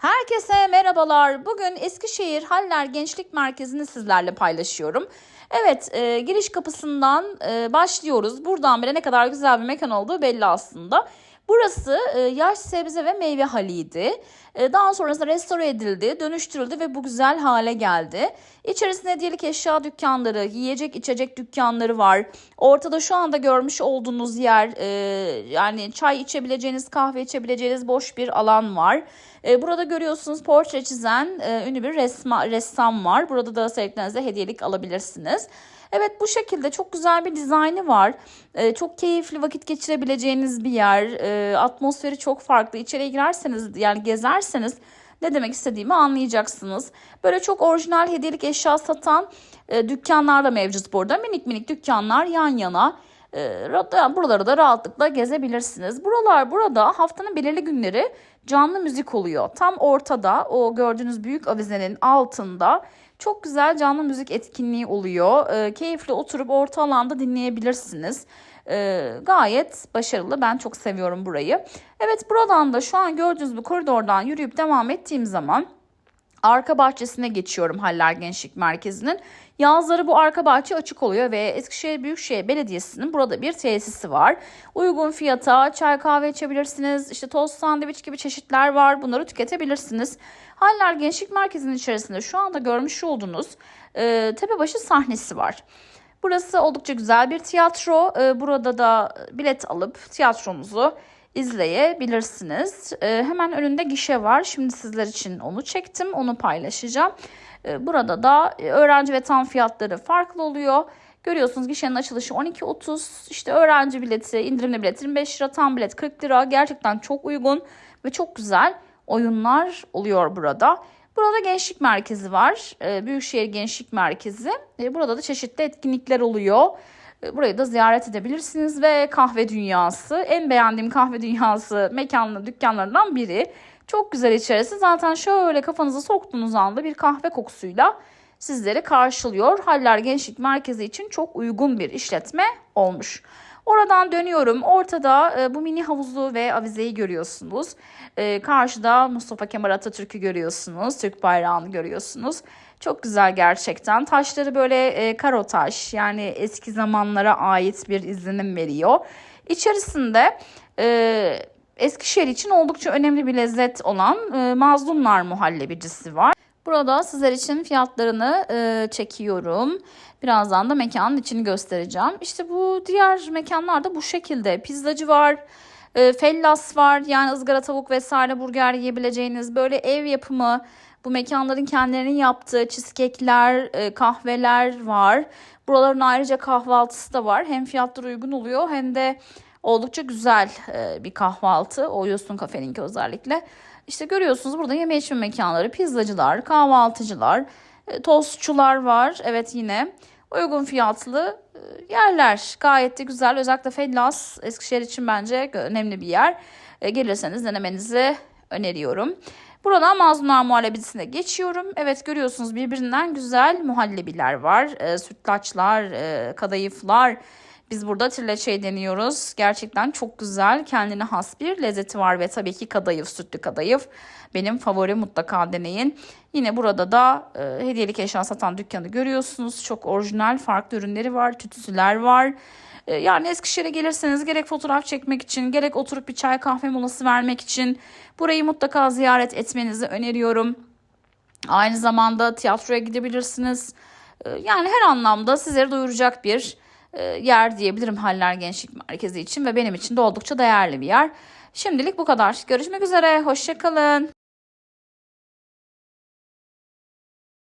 Herkese merhabalar. Bugün Eskişehir Haller Gençlik Merkezi'ni sizlerle paylaşıyorum. Evet, e, giriş kapısından e, başlıyoruz. Buradan bile ne kadar güzel bir mekan olduğu belli aslında. Burası e, yaş sebze ve meyve haliydi. E, daha sonrasında restore edildi, dönüştürüldü ve bu güzel hale geldi. İçerisinde hediyelik eşya dükkanları, yiyecek içecek dükkanları var. Ortada şu anda görmüş olduğunuz yer e, yani çay içebileceğiniz, kahve içebileceğiniz boş bir alan var. E, burada görüyorsunuz portre çizen e, ünlü bir resma, ressam var. Burada da sevdiklerinize hediyelik alabilirsiniz. Evet bu şekilde çok güzel bir dizaynı var. Ee, çok keyifli vakit geçirebileceğiniz bir yer. Ee, atmosferi çok farklı. İçeriye girerseniz yani gezerseniz ne demek istediğimi anlayacaksınız. Böyle çok orijinal hediyelik eşya satan e, dükkanlar da mevcut burada. Minik minik dükkanlar yan yana. E, ra- buraları da rahatlıkla gezebilirsiniz. Buralar burada haftanın belirli günleri canlı müzik oluyor. Tam ortada o gördüğünüz büyük avizenin altında çok güzel canlı müzik etkinliği oluyor. E, keyifli oturup orta alanda dinleyebilirsiniz. E, gayet başarılı. Ben çok seviyorum burayı. Evet buradan da şu an gördüğünüz bu koridordan yürüyüp devam ettiğim zaman arka bahçesine geçiyorum Haller Gençlik Merkezi'nin. Yazları bu arka bahçe açık oluyor ve Eskişehir Büyükşehir Belediyesi'nin burada bir tesisi var. Uygun fiyata çay kahve içebilirsiniz. İşte tost sandviç gibi çeşitler var. Bunları tüketebilirsiniz. Haller Gençlik Merkezi'nin içerisinde şu anda görmüş olduğunuz e, Tepebaşı sahnesi var. Burası oldukça güzel bir tiyatro. E, burada da bilet alıp tiyatromuzu izleyebilirsiniz. E, hemen önünde gişe var. Şimdi sizler için onu çektim. Onu paylaşacağım. E, burada da öğrenci ve tam fiyatları farklı oluyor. Görüyorsunuz gişenin açılışı 12.30. İşte öğrenci bileti, indirimli bilet 25 lira, tam bilet 40 lira. Gerçekten çok uygun ve çok güzel oyunlar oluyor burada. Burada gençlik merkezi var. E, Büyükşehir Gençlik Merkezi. E, burada da çeşitli etkinlikler oluyor. E, Burayı da ziyaret edebilirsiniz ve kahve dünyası. En beğendiğim kahve dünyası mekanlı dükkanlarından biri. Çok güzel içerisi. Zaten şöyle kafanızı soktuğunuz anda bir kahve kokusuyla sizleri karşılıyor. Haller Gençlik Merkezi için çok uygun bir işletme olmuş. Oradan dönüyorum. Ortada e, bu mini havuzu ve avizeyi görüyorsunuz. E, karşıda Mustafa Kemal Atatürk'ü görüyorsunuz. Türk bayrağını görüyorsunuz. Çok güzel gerçekten. Taşları böyle e, karo taş yani eski zamanlara ait bir izlenim veriyor. İçerisinde e, Eskişehir için oldukça önemli bir lezzet olan e, Mazlumlar muhallebicisi var. Burada sizler için fiyatlarını e, çekiyorum. Birazdan da mekanın içini göstereceğim. İşte bu diğer mekanlarda bu şekilde. Pizzacı var, e, fellas var. Yani ızgara tavuk vesaire burger yiyebileceğiniz böyle ev yapımı bu mekanların kendilerinin yaptığı cheesecake'ler, e, kahveler var. Buraların ayrıca kahvaltısı da var. Hem fiyatları uygun oluyor hem de oldukça güzel e, bir kahvaltı. O Yosun Kafe'ninki özellikle. İşte görüyorsunuz burada yeme içme mekanları, pizzacılar, kahvaltıcılar, e, tostçular var. Evet yine uygun fiyatlı e, yerler. Gayet de güzel. Özellikle Fellas Eskişehir için bence önemli bir yer. Gelirseniz denemenizi öneriyorum. Buradan Mazlumlar Muhallebisi'ne geçiyorum. Evet görüyorsunuz birbirinden güzel muhallebiler var. E, sütlaçlar, e, kadayıflar. Biz burada trileçe deniyoruz. Gerçekten çok güzel, kendine has bir lezzeti var ve tabii ki kadayıf, sütlü kadayıf. Benim favori mutlaka deneyin. Yine burada da e, hediyelik eşya satan dükkanı görüyorsunuz. Çok orijinal, farklı ürünleri var, tütsüler var. E, yani Eskişehir'e gelirseniz gerek fotoğraf çekmek için, gerek oturup bir çay kahve molası vermek için burayı mutlaka ziyaret etmenizi öneriyorum. Aynı zamanda tiyatroya gidebilirsiniz. E, Yani her anlamda sizleri doyuracak bir yer diyebilirim Haller Gençlik Merkezi için ve benim için de oldukça değerli bir yer. Şimdilik bu kadar. Görüşmek üzere. Hoşçakalın.